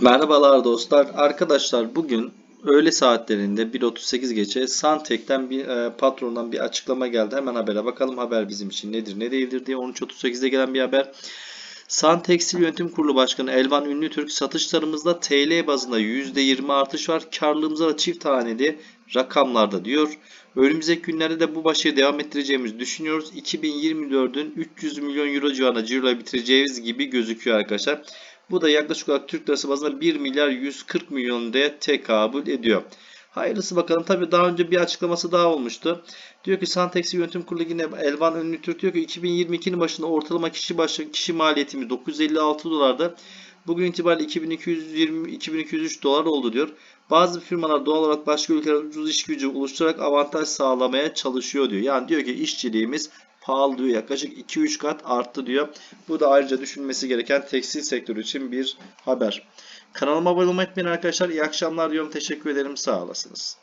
Merhabalar dostlar. Arkadaşlar bugün öğle saatlerinde 1.38 geçe Santek'ten bir e, patrondan bir açıklama geldi. Hemen habere bakalım haber bizim için nedir ne değildir diye 13.38'de gelen bir haber. San Tekstil Yönetim Kurulu Başkanı Elvan Ünlütürk satışlarımızda TL bazında %20 artış var. Karlılığımızda da çift haneli rakamlarda diyor. Önümüzdeki günlerde de bu başarıyı devam ettireceğimizi düşünüyoruz. 2024'ün 300 milyon euro civarında ciroyla bitireceğiz gibi gözüküyor arkadaşlar. Bu da yaklaşık olarak Türk lirası bazında 1 milyar 140 milyon de tekabül ediyor. Hayırlısı bakalım. Tabi daha önce bir açıklaması daha olmuştu. Diyor ki Santex Yönetim Kurulu yine Elvan Ünlü Türk diyor ki 2022'nin başında ortalama kişi başı kişi maliyetimiz 956 dolardı. Bugün itibariyle 2220 2203 dolar oldu diyor. Bazı firmalar doğal olarak başka ülkelerde ucuz iş gücü oluşturarak avantaj sağlamaya çalışıyor diyor. Yani diyor ki işçiliğimiz pahalı diyor. Yaklaşık 2-3 kat arttı diyor. Bu da ayrıca düşünmesi gereken tekstil sektörü için bir haber. Kanalıma abone olmayı unutmayın arkadaşlar. İyi akşamlar diyorum. Teşekkür ederim. Sağ olasınız.